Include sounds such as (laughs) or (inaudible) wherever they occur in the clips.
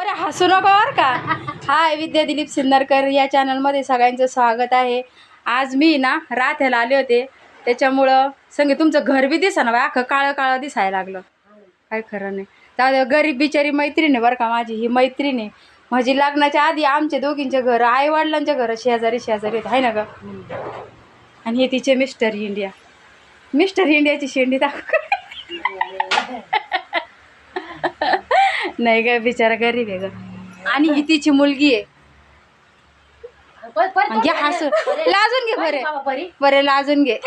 बरं हसू नका बरं का. हाय विद्या दिलीप सिन्नरकर या चॅनलमध्ये सगळ्यांचं स्वागत आहे. आज मी ना रात्याला आले होते. त्याच्यामुळं संगे तुमचं घर बी दिसा ना अख्खं काळं काळं दिसायला लागलं. काय खरं नाही. त्या गरीब बिचारी मैत्रीण आहे बरं का माझी ही मैत्रीण आहे. माझी लग्नाच्या आधी आमचे दोघींचे घर आई वडिलांच्या घर शेजारी शेजारी आहेत आहे ना ग? आणि हे तिचे मिस्टर इंडिया. मिस्टर इंडियाची शेंडी दाखव. (laughs) (laughs) नाही ग बिचारा गरीब आहे ग. आणि ही तिची मुलगी आहे. हसू. लाजून घे बरे. बरे. लाजून घे.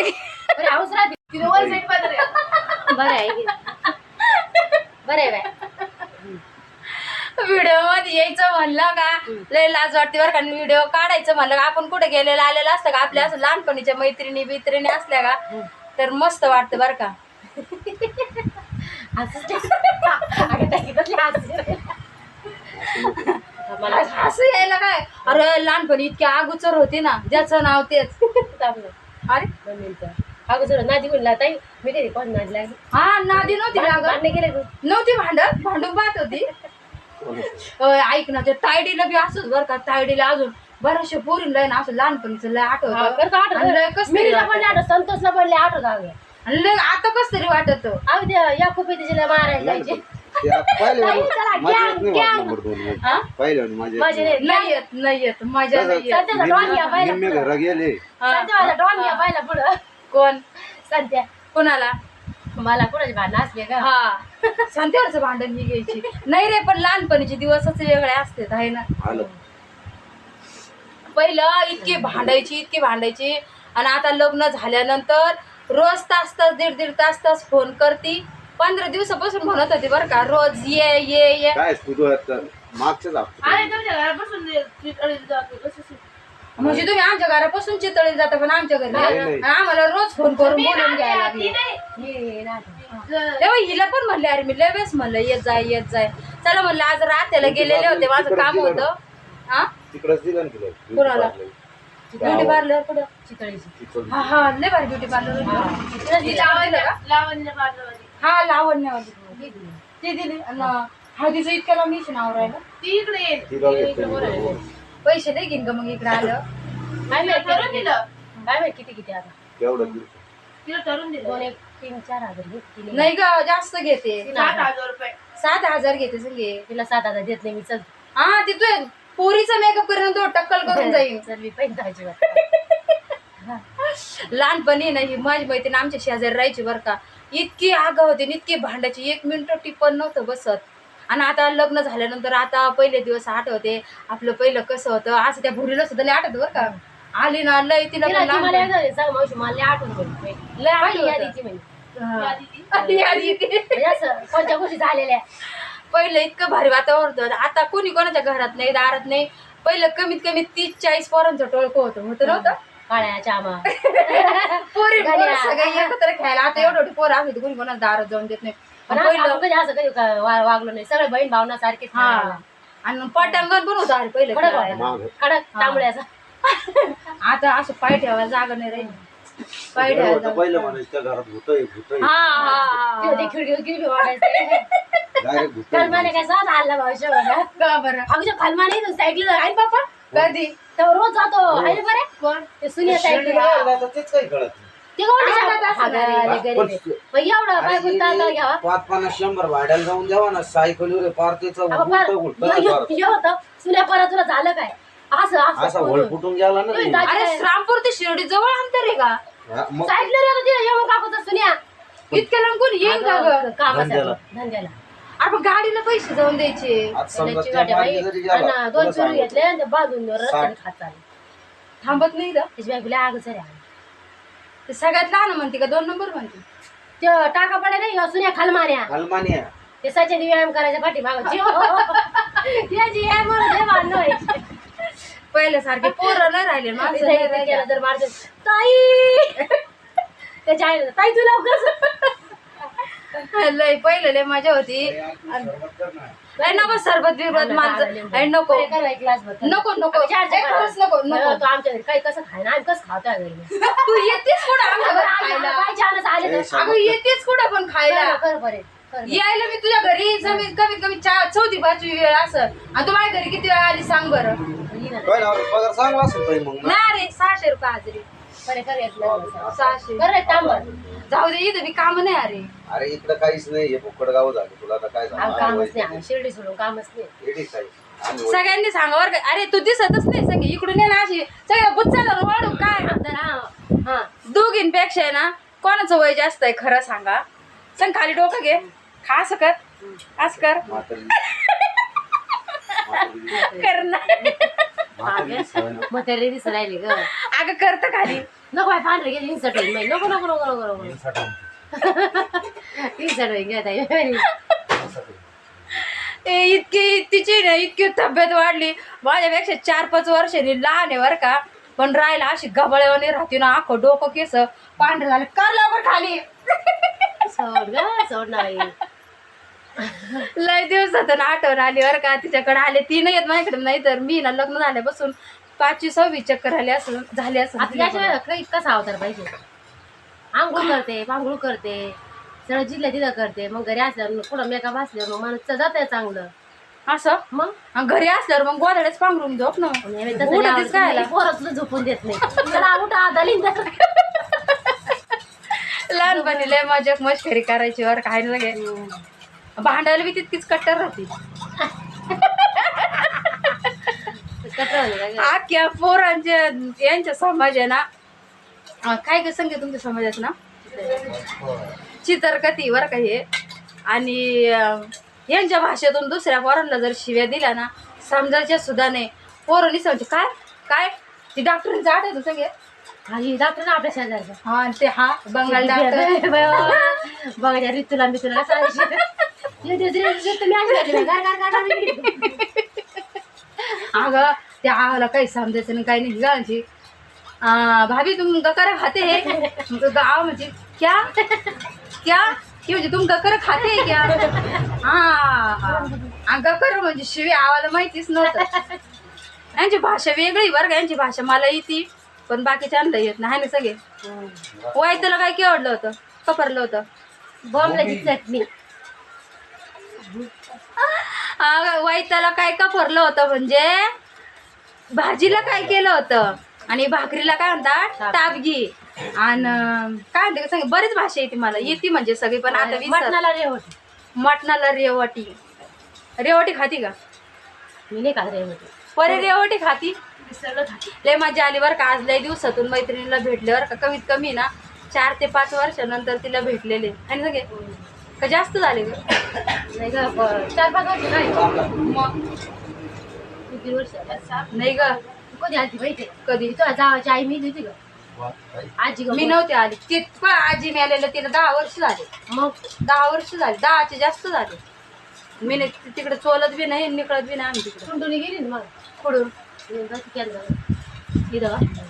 व्हिडिओमध्ये यायचं म्हणलं का लय लाज वाटते बरं का. व्हिडिओ काढायचं म्हणलं का आपण कुठे गेलेलं आलेलं असतं का आपल्या असं लहानपणीच्या मैत्रिणी बित्रिणी असल्या का तर मस्त वाटतं बरं का. (laughs) मला हसू यायला काय? अरे लहानपणी इतकी अगोचर होती ना. ज्याचं नाव तेच. अरे. नादी म्हणला ताई मी कधी कोण नादी लागली? हा नादी नव्हती भांडणे गेले. नव्हती भांडत भांडून पाहत होती. अय, ऐक ना ते तायडीला बी असंच बरं का तायडीला अजून बऱ्याचशा पोरींना आहे ना असं लहानपणीचं लय आठवत. आठवत. संतोषला पडले आठवत अगं. आणि लय आता कस तरी वाटत. या कुपी तिच्या मारायला. हा? माझे नाही. नाही येत नाही येत मजा नाही येत. सध्याचा डॉन या पाहिला निम्मे घर गेले. हा. सध्या माझा डॉन या पाहिला पुढं. कोण? सध्या. कोणाला? मला कोणाची भांडणं असले का? हा. संत्यावरचं भांडण ही घ्यायची. नाही रे पण लहानपणीचे दिवसच वेगळे असते आहे ना? आलं. पहिलं इतकी भांडायची इतकी भांडायची. आणि आता लग्न झाल्यानंतर रोज तास तास दीड दीड तास तास फोन करती. पंधरा दिवसापासून म्हणत होती बरं का रोज ये ये ये. काय तू मागच्याच हप्त्यात म्हणजे तुम्ही आमच्या घरापासून चितळीला जाता पण आमच्या घरी नाही. नाही, नाही. आणि आम्हाला रोज फोन करून बोलून घ्यायला लागले. तेव्हा हिला पण म्हणले अरे मी लय वेळेस म्हणलं येत जाय येत जाय चला म्हणलं आज रात्याला गेलेले होते माझं काम होतं. हा तिकडच दिलं ना तुला. कोणाला? ब्युटी पार्लर कुठं? चितळीची. हा हा लय भारी ब्युटी पार्लर हा. लावण्यावाली. ती दिली. आणि हळदीचं इतक्या लांब येशील नाव राहिलं तिला घेतलं. पैसे दे घेईन का मग इकडे आलं? काय माहीत किती किती? काय माहीत किती किती आता? केवढं दिलं? दोन एक तीन चार हजार घेत तिने. नाही ग जास्त घेते. हजार. सात हजार घेते संगे तिला सात हजार देत नाही मी चल. हा ती तू पोरीचा मेकअप करून तो टक्कल करून जाईल मी लहानपणी ना ही माझी मैत्रीण आमच्या शेजारी राहायची बरं का इतकी आगा होती इतकी भांडायची एक मिनिट टिपण नव्हतं बसत आणि आता लग्न झाल्यानंतर आता पहिले दिवस आठवते आपलं पहिलं कसं होतं असं त्या भुरीला सुद्धा लय आठवत बरं का आली ना लय तिला पण लय आठवतं. यादीची म्हणजे हा. आली, आली ती. म्हणजे असं कोणत्या गोष्टी झालेल्या पहिलं इतकं भारी वातावरण होतं. आता कोणी कोणाच्या घरात नाही दारात नाही. पहिलं कमीत कमी तीस चाळीस पोरांचं टोळकं होतं. होतं नव्हतं? काळ्या चामा पोरी. सगळे एकत्र खेळायला. आता एवढं पोरं असली कोणी कोणाला दारात जाऊन देत नाही. पण पहिलं कधी असं कधी का- वा- वागलो नाही. सगळे बहीण भावना सारखेच हा. आणि पटांगण पण होतं अरे पहिलं कडक खेळायला. मागं. कडक तांबड्याचा आता असं पाय ठेवायला जागा नाही राहिली. पाय ठेवायला पहिलं म्हणायचं घरात हा हा, ते हा खिडकी खिडकी वाटायचं डायरेक्ट भावशे बघा का बरं? सायकल आहे पप्पा कधी? तेव्हा रोज जातो आहे बरे? कोण? ते सुनिया सायकल तेच काही कळत नाही. ते कोण आता तर असं नाही. गरीब आहे. मग एवढं काय गुंताला घ्यावा. पाच पन्नास शंभर भाड्याला जाऊन द्यावा ना सायकलीवर सुन्या परत तुला झालं काय? असं असा. फुटून गेला ना अरे काय- श्रामपूर ते शिर्डी जवळ अंतर आहे का? ते येऊन काकूचा सुन्या. इतक्या लांब कोण येईन का. धंद्याला. अरे गाडीला पैसे जाऊन द्यायचे. आज समजा त्याची त्या मागे जरी गेला, दोन तुला चुरू सांगतो. घेतले आणि ते बांधून रस्त्याने खात चालले थांबत नाही का त्याची बायकोला आगच रे ते सगळ्यात लहान म्हणते का दोन नंबर म्हणते. ते टाका पडे नाही ह्यो सुन्या खाल ते सचिन व्यायाम करायच्या पाठी माग त्याची व्यायाम म्हणून भांडणं व्हायची. पहिल्यासारखे पोरं नाही राहिले माणसं नाही राहिले. तर मारते ताई! (laughs) त्याच्या आईला ताई तू लवकर लय पहिलं लय मजा होती. अरे नको सरबत बिरबत माणसं अरे नको. क्लास नको नको. ए, खरंच नको नको. तो आमच्या घरी काही कसं खायना आम्ही कसं खातो घरी. (laughs) तू येतेस कुठं आमच्या घरी खायला? काय छानच आले तर. अगं येतेस कुठं पण खायला? कर बरे यायला मी तुझ्या घरी कमीत कमीत कमी चार चौथी पाचवी वेळ असं. आणि तू माझ्या घरी किती वेळा आली सांग बरं. काय ना पगार चांगला असेल ताई मग ना. नाही रे सहाशे रुपये हजेरी सहाशे. जाऊ दे इथं मी काम नाही अरे. अरे इकडं काहीच नाही हे फुकट गाव झालं. तुला आता काय कामच नाही शिर्डी सोडून कामच नाही. येडी काही आम्ही वय- सगळ्यांनी सांगा बरं का. अरे तू दिसतच नाही सगळी इकडून ये ना अशी. सगळ्या बुच्चा वाढू काय? तर हा हा. दोघींपेक्षा आहे ना कोणाचं वय जास्त आहे खरं सांगा. सांग खाली डोकं घे. खा असं कर. असं कर. म्हातारी कर ना म्हातारी ना. मग ते दिसत राहिले ग. अगं करतं खाली. नको बाय पांढरे गेले इन्सर्ट होईल माहिती नको नको नको नको नको. इन्सर्ट होईल घ्या ताई ए, इतकी तिची ना इतकी तब्येत वाढली. माझ्यापेक्षा चार पाच वर्षांनी लहान आहे बरं का. पण राहिला अशी गबळेवानी राहते ना आखो डोकं केस. पांढरे झाले कर लवकर खाली. सोड ग सोड नाही लय दिवसातून आठवण आली बरं का. तिच्याकडे आले ती नाही येत माझ्याकडे नाही तर मी ना लग्न झाल्यापासून पाचवी सहावी चक्कर आली असं झाली असं. काही कसा अवतार पाहिजे. आंघोळ करते पांघोळ करते सगळं जिल्ह्या तिथं करते. मग घरी असल्यावर पुढं मेकअप असल्यावर मग माणूस जात आहे चांगलं. असं? मग? घरी असल्यावर मग गोधड्याच पांघरून झोप ना आणि तसं उठतेच नाही आवडत. खायला. नाही, पोरं तुला झोपून देत नाही. उठा लहानपणी लय मजा मस्करी करायची वर काय लगे. भांडायला बी तितकीच कट्टर राहते आख्या पोरांच्या यांच्या समाज आहे ना अं, काय ग संगीत तुमच्या समाजात ना चित्रकथी बरं का हे आणि अं, यांच्या भाषेतून दुसऱ्या पोरांना जर शिव्या दिल्या ना समजायच्या सुद्धा नाही पोरं निसवते काय काय ती डॉक्टरांचं आठवतं सगळे आणि डॉक्टर ना आपल्या शेजारचा हा आणि ते हा बंगाल डॉक्टर बघा ऋतूला मितूला सांगायची तुम्ही अगं त्या आवाला काही समजायचं नाही काही नाही गावाची भाभी तुम गकर खाते है गाव म्हणजे क्या? क्या? की म्हणजे तुम गकर खाते है क्या? हा गकर म्हणजे शिवी आवाला माहितीच नव्हतं. यांची भाषा वेगळी बरं का यांची भाषा मला येते पण बाकीच्यांना येत नाही ना सगळे? वाय तुला काय केवडलं होतं? कपरलं होतं? बॉम्बलाची चटणी. वाईताला काय का फरलं होतं म्हणजे? भाजीला काय केलं होतं? आणि भाकरीला काय म्हणतात ताबगी आणि काय म्हणते सांग बरीच भाषा येते मला. येते म्हणजे सगळी पण आता मटणाला रे होती मटणाला रेवटी रेवटी खाती का? मी नाही खात रे होती परे रेवटी खाती? लय मजा आली बरं का आज लय दिवसातून मैत्रिणीला भेटले बरं का कमीत कमी ना चार ते पाच वर्षानंतर तिला भेटलेले. आणि सगळे? का जास्त झाले ग नाही ग चार पाच वर्ष नाही मग? किती वर्ष? नाही ग. कधी आली माहिती कधी? तुला जावाची आई मी होती का आजी ग मी नव्हते आली. ती पण आजी मेलेलं तिला दहा वर्ष झाले. मग? दहा वर्ष झाले. दहाचे जास्त झाले. मी नाही तिकडे चोलत बी नाही निकळत बी नाही आम्ही तिकडे. गेली ना मग? पुढून केंद्र इथं? का?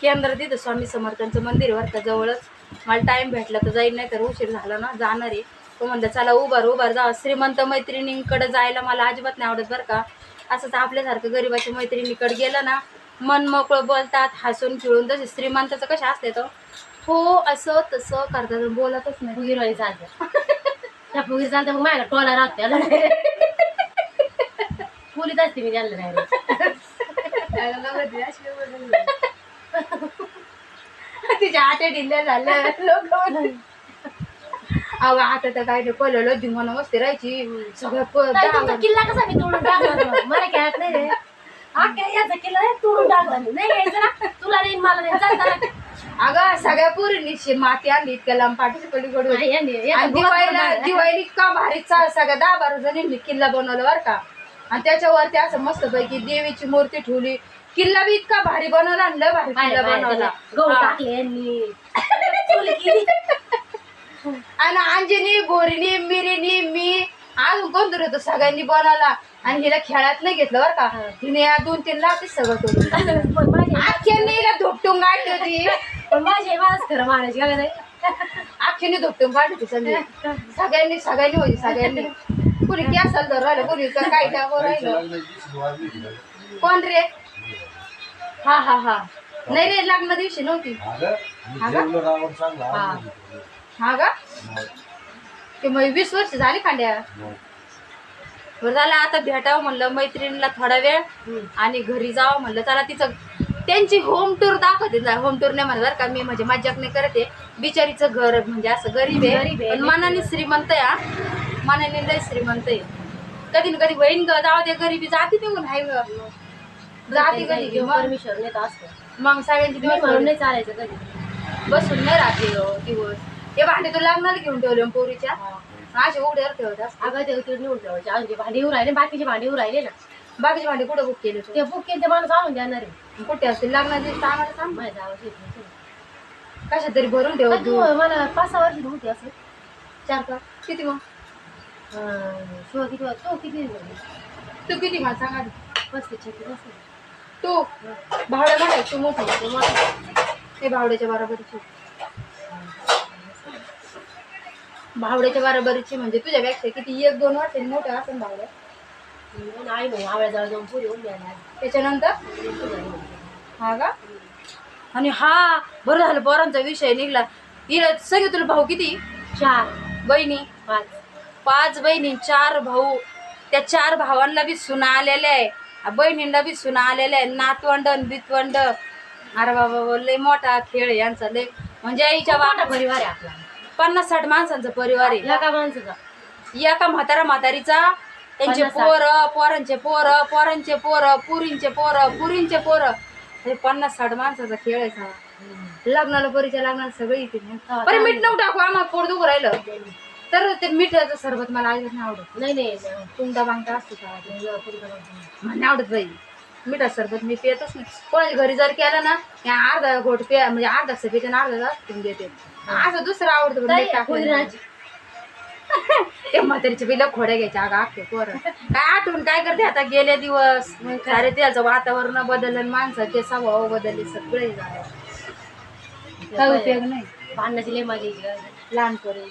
केंद्र तिथं स्वामी समर्थांचं मंदिर का जवळच. मला टाइम भेटला तर जाईल नाही तर उशीर झाला ना जाणार आहे. तो म्हणलं चला उभार उभार जा. श्रीमंत मैत्रिणींकडे जायला मला अजिबात नाही आवडत बरं का. असंच आपल्यासारखं गरिबाच्या मैत्रिणीकडे गेलं ना मन मोकळं बोलतात हसून खेळून. तसे श्रीमंताचं कशा असते तो? हो असं तसं करतात. बोलतच नाही. फुगीरवाणी चालतं त्या फुगीर चालतं मग माझ्या टोला राहते. फुलीत असते मी त्यांना (laughs) नाही (laughs) तिच्या आटे ढिल्ल्या झाल्या. लोक अहो आता तर काय नाही पळलं धिंगाणं मस्ती राहायची. सगळं प- ताई, किल्ला कसा मी तोडून टाकला? मला खेळत नाही रे. अख्ख्या याचा किल्ला नाही तोडून टाकला मी. नाही यायचं ना. तुला नाही मला नाही. चल चला अगं सगळ्या पोरींनी शे- माती आणली इतक्या लांब पाठीच्या पलीकडून नाही, यांनी- याचा आणि बुवा दिवाळीला तोडला. दिवाळी इतका भारी चा- सगळ्या दहा बारा जणींनी किल्ला बनवला बरं का. आणि त्याच्यावरती असं मस्त पैकी देवीची मूर्ती ठेवली. किल्ला बी इतका भारी बनवला आणि लय भारी किल्ला बनवला गहू हा. टाकले यांनी फुलं केली. आणि अंजनी बोरीनी मिरीनी मी अजून कोणतरी होतं सगळ्यांनी बनवला आणि हिला खेळात नाही घेतलं बरं का हिने या दोन तीन लावते सगळं तोडून पण माझे आख्याने हिला धुपटून काढली होती पण माझे माझ खरं मानायची काय नाही आख्याने धुपटून काढली होती संधी सगळ्यांनी सगळ्यांनी होती सगळ्यांनी कुणी कॅसल धर राहिलं कुणी का काय टावर राहिलं. कोण रे हा हा हा. नाही रे लग्न दिवशी नव्हती. हा. आवडलं होतं. हा का? की? मग? वीस वर्ष झाली खांड्या. बरं झालं आता भेटावं म्हणलं मैत्रिणीला थोडा वेळ. आणि घरी जावं म्हणलं. चला तिचं त्यांची होम टूर दाखवते. जा होम टूर नाही म्हणणार का मी म्हणजे मजाक नाही करते. बिचारीचं घर म्हणजे असं गरीब गरीब आहे. आहे. पण मनाने श्रीमंत आहे हा. मनाने लय श्रीमंत आहे. कधी ना कधी बहीण ग जाऊ दे गरीबी जाती निघून हाय ग. जाती कधी की मग परमिशन नेत असतं. मग सगळ्यांची मी दिवस म्हणून नाही चालायचं कधी? बसून नाही राहते दिवस. हे भांडे तू लागणार घेऊन ठेवले मग पोरीच्या? असे उघड्यावर ठेवत असते. अगं ते नेऊन ठेवायचे. अजून ते भांडी येऊ राहिले बाकीचे भांडी येऊ राहिले ना. बाकीचे भांडे कुठं बुक केले तू? बुक केले ते माणूस आणून देणार आहे. कुठे असतील? लागण्याची आम्हाला सांग माझ्या जावं येत नाही. कशा तरी भरून ठेव पण तू. मला पाच सहा वर्ष होती असं चार का? किती मग? अं, शिव किती वर- तो किती? तू किती मला सांग आधी. पस्तीस छत्तीस असेल. तू भावड्या म्हणा तू मोठी ते मोठं. ते भावड्याच्या बरोबरीची भावड्याच्या बरोबरीची म्हणजे तुझ्यापेक्षा किती एक दोन वर्षांनी मोठं असेल भावड्या. आवळ्याजवळ जाऊन पुरी होऊन द्यायला त्याच्यानंतर? हा का? आणि हा बरं झालं पोरांचा विषय निघला. हिला सगळे तुला भाऊ किती? चार. बहिणी? पाच. पाच बहिणी चार भाऊ. त्या चार भावांना बी सुना आलेल्या आहे. बहिणींना बी सुना आलेल्या आहे. नातवंड न बितवंड. अरे बाबा लय मोठा खेळ यांचा लय. म्हणजे आईच्या मोठा बाबा परिवार आहे आपला. पन्नास साठ माणसांचा परिवार आहे. एका माणसाचा. एका म्हातारा म्हातारीचा. त्यांचे पन्नास साठ. पोरं पोरांचे पोरं पोरांचे पोरं पुरींचे पोरं पुरींचे पोरं. हे पन्नास साठ माणसाचा खेळ आहे लग्नाला परीच्या लग्नाला सगळे येते हा, बरं मीठ नको टाकू आम्हाला पोट दुखू राहिलं. तर ते मिठाचं सरबत मला आवडत नाही आवडत. नाही नाही. तुमचा बांगटा असतो का. मला आवडत बाई. मिठा सरबत मी पियतच नाही. कोणाच्या घरी जर केलं ना या अर्धा घोट पिया म्हणजे अर्धा पिते आणि अर्धा पिऊन देते. असं दुसरं आवडतं पण मीठ टाकलं नाही. पुदिनाची. (laughs) ते म्हातारीचे बिल खोड्या घ्यायच्या. अगं अख्खे पोरं. काय आठवून काय करते आता? गेले दिवस. सारे त्याचं वातावरण बदललं आणि माणसाचे स्वभाव बदलले सगळे झाले. काय उपयोग नाही. भांडणाची लय यायची. लहानपणी.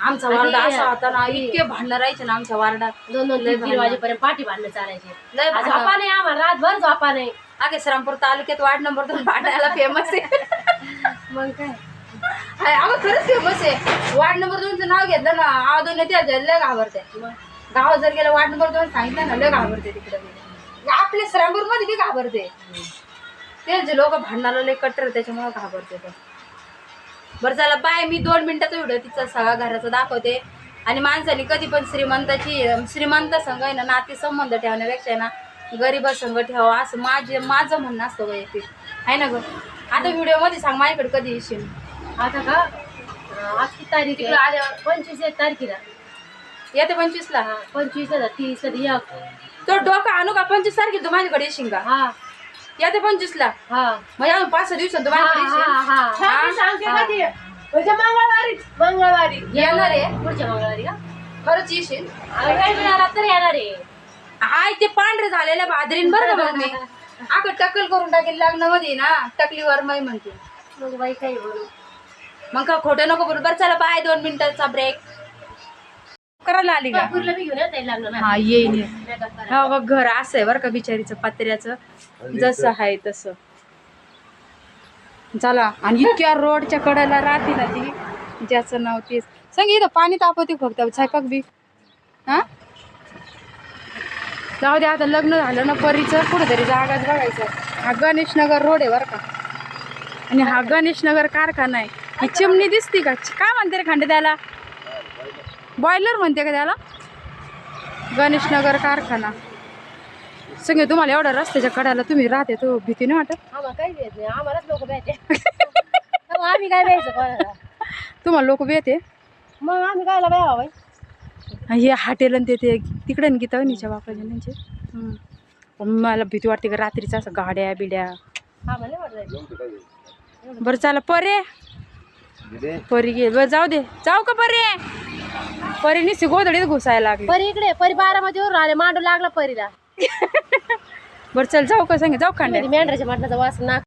आमचा आणि वार्डा असा होता ना इतके भांडणं राहायचे ना आमच्या वार्डात दोन दोन लय तीन तीन भांडणं. वाजेपर्यंत पाठी भांडणं चालायचे. लय आज भांडणं. झोपा नाही आम्हाला रातभर झोपा नाही. अगे श्रामपूर तालुक्यात वार्ड नंबर दोन भांडायला फेमस आहे. (laughs) मग काय? हाय, अगं खरंच फेमस आहे. वार्ड नंबर दोनचं नाव घेतलं ना आव दोन त्या लय घाबरते. गावात जर गेलं वार्ड नंबर दोन सांगितलं ना लय घाबरते तिकडे आपल्या श्रामपूरमध्ये बी घाबरते. त्यांचे लोक भांडणाला लय कट्टर त्याच्यामुळे घाबरते ते. बरं चला बाय मी दोन मिनिटाचा व्हिडिओ तिचा सगळा घराचा दाखवते. आणि माणसाने कधी पण श्रीमंताची श्रीमंत संघ आहे ना नाते संबंध ठेवण्यापेक्षा आहे ना गरीब संघ ठेवा असं माझे माझं म्हणणं असतं वैयक्तिक. आहे ना ग? आता व्हिडिओमध्ये सांग माझ्याकडे कधी येशील? आता का अं, आज किती तारीख? आल्यावर पंचवीस एक तारखेला. येते पंचवीसला? हा, पंचवीस तीस एक. तो डोकं आणू का? पंचवीस तारखेला तू माझ्याकडे येशील का? हा. येते पंचवीसला हा. म्हणजे अजून पाच सहा दिवसात तू माझ्याकडे येशील हा? सांगते हा. कधी म्हणजे मंगळवारी मंगळवारी. येणार आहे. पुढच्या मंगळवारी का? खरंच येशील. मिळाला तर येणार आहे. हाय ते पांढरे झालेल्या बादरीन बरं का मग मी? (laughs) अगं टक्कल करून टाकेल लग्नामध्ये ना. टकलीवर मै म्हणते. मग बाई काही बोलू. मग का खोटं नको बोलू. बरं चला बाय दोन मिनिटाचा ब्रेक करायला आली का? नागपूरला बी घेऊन येता येईल लग्नाला. हा करायला. हा बघ घर असं आहे बरं का बिचारीचं पत्र्याचं. जसं आहे तसं. चला आणि इतक्या रोडच्या कडेला राहते ना ती ज्याचं नाव तीच. सांग इथं पाणी तापवते फक्त स्वयंपाक बी. हा? जाऊ दे आता लग्न झालं ना परीचं कुठेतरी जागाच बघायचं. हा गणेश नगर रोड आहे बरं का. आणि हा गणेश नगर कारखाना आहे. ही चिमणी दिसती का? काय म्हणते रे खंडे त्याला बॉयलर म्हणते का त्याला? गणेश नगर कारखाना. सगळे तुम्हाला एवढ्या रस्त्याच्या कड्याला तुम्ही राहते तो भीती नाही वाटत? आम्हाला काही भेट नाही. आम्हालाच लोक भेटते. आम्ही काय द्यायचं कोणाला? तुम्हाला लोक येते मग आम्ही कायला बाय हे हॉटेल आणि ते ते तिकडे ना गीता वहिनीच्या बापाच्या त्यांचे. हम्म. मला भीती वाटते का रात्रीचं असं गाड्या बिड्या? आम्हाला नाही वाटत बरं चला परे. परी गे बरं जाऊ दे. जाऊ का परे? परी निसी गोधडीत घुसायला लागली. परी इकडे परी बारामतीवर आले मांडू लागला परीला. (laughs) बरं चल जाऊ का सांगे जाऊ खांड्या मेंढराच्या मटणाचा वास नाक